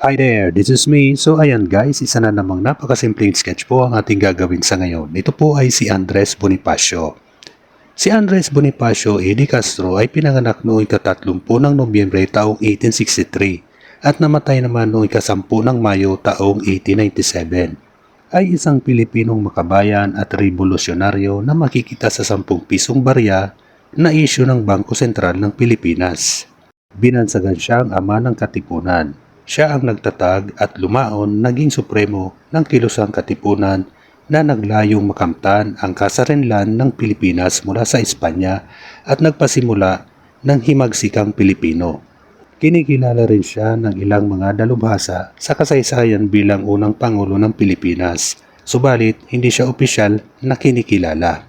Hi there, this is me. So ayan guys, isa na namang napakasimpleng sketch po ang ating gagawin sa ngayon. Ito po ay si Andres Bonifacio. Si Andres Bonifacio E. Di Castro ay pinanganak noong ikatatlumpو ng Nobyembre taong 1863 at namatay naman noong ikasampu ng Mayo taong 1897. Ay isang Pilipinong makabayan at revolusyonaryo na makikita sa 10 pisong barya na isyu ng Bangko Sentral ng Pilipinas. Binansagan siya ang ama ng katipunan. Siya ang nagtatag at lumaon naging supremo ng kilusang katipunan na naglayong makamtan ang kasarinlan ng Pilipinas mula sa Espanya at nagpasimula ng himagsikang Pilipino. Kinikilala rin siya ng ilang mga dalubhasa sa kasaysayan bilang unang Pangulo ng Pilipinas. Subalit, hindi siya opisyal na kinikilala.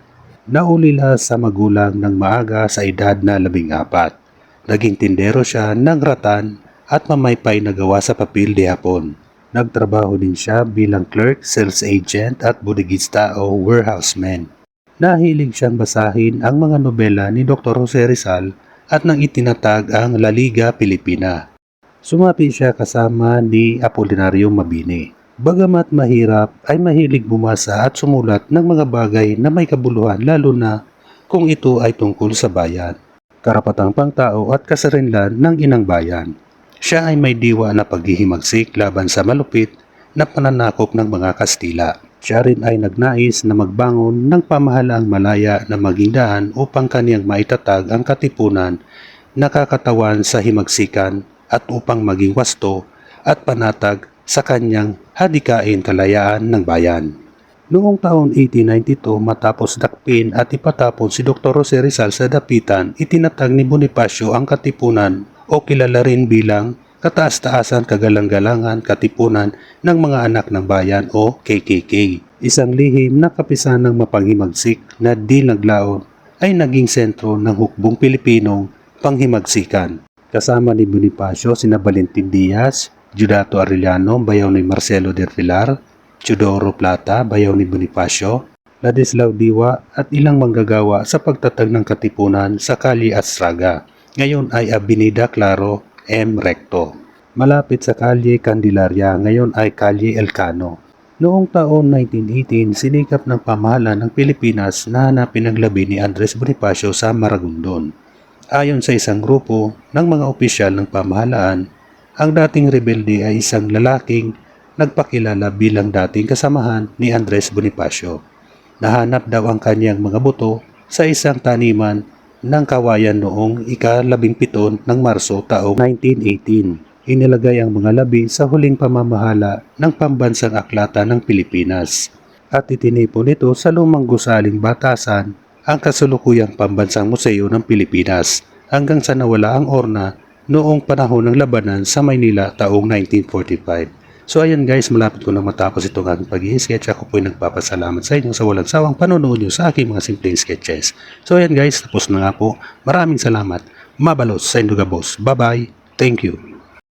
Naulila sa magulang ng maaga sa edad na labing apat. Naging tindero siya ng ratan at mamaypay na gawa sa papel de hapon. Nagtrabaho din siya bilang clerk, sales agent at bodeguista o warehouseman. Nahilig siyang basahin ang mga nobela ni Dr. Jose Rizal at nang itinatag ang La Liga Pilipina. Sumapi siya kasama ni Apolinario Mabini. Bagamat mahirap ay mahilig bumasa at sumulat ng mga bagay na may kabuluhan lalo na kung ito ay tungkol sa bayan, karapatang pangtao at kasarinlan ng inang bayan. Siya ay may diwa na paghihimagsik laban sa malupit na pananakop ng mga Kastila. Siya rin ay nagnais na magbangon ng pamahalaang malaya na maging daan upang kaniyang maitatag ang katipunan nakakatawan sa himagsikan at upang maging wasto at panatag sa kanyang hadikain kalayaan ng bayan. Noong taon 1892 matapos dakpin at ipatapon si Dr. Jose Rizal sa dapitan, itinatag ni Bonifacio ang katipunan o kilala rin bilang kataas-taasan kagalang-galangan katipunan ng mga anak ng bayan o KKK. Isang lihim na kapisan ng mapanghimagsik na di naglaon ay naging sentro ng hukbong Pilipinong panghimagsikan. Kasama ni Bonifacio sina Valentin Diaz, Judato Arellano, bayaw ni Marcelo del Pilar, Chudoro Plata, bayaw ni Bonifacio, Ladislao Diwa at ilang manggagawa sa pagtatag ng katipunan sa Kali Astraga. Ngayon ay Avenida Claro M. Recto. Malapit sa Kalye Candelaria, ngayon ay Kalye Elcano. Noong taon 1918, sinikap ng pamahalaan ng Pilipinas na hanapin ang labi ni Andres Bonifacio sa Maragondon. Ayon sa isang grupo ng mga opisyal ng pamahalaan, ang dating rebelde ay isang lalaking nagpakilala bilang dating kasamahan ni Andres Bonifacio. Nahanap daw ang kanyang mga buto sa isang taniman ng kawayan noong ika-labing piton ng Marso taong 1918. Inilagay ang mga labi sa huling pamamahala ng pambansang aklata ng Pilipinas at itinipon ito sa lumang gusaling batasan ang kasulukuyang pambansang museo ng Pilipinas hanggang sa nawala ang orna noong panahon ng labanan sa Maynila taong 1945. So ayan guys, malapit ko na matapos itong aking pag-i-sketch. Ako po ay nagpapasalamat sa inyo sa walang sawang panonood nyo sa aking mga simpleng sketches. So ayan guys, tapos na nga po. Maraming salamat. Mabalos sa Indugabos. Bye-bye. Thank you.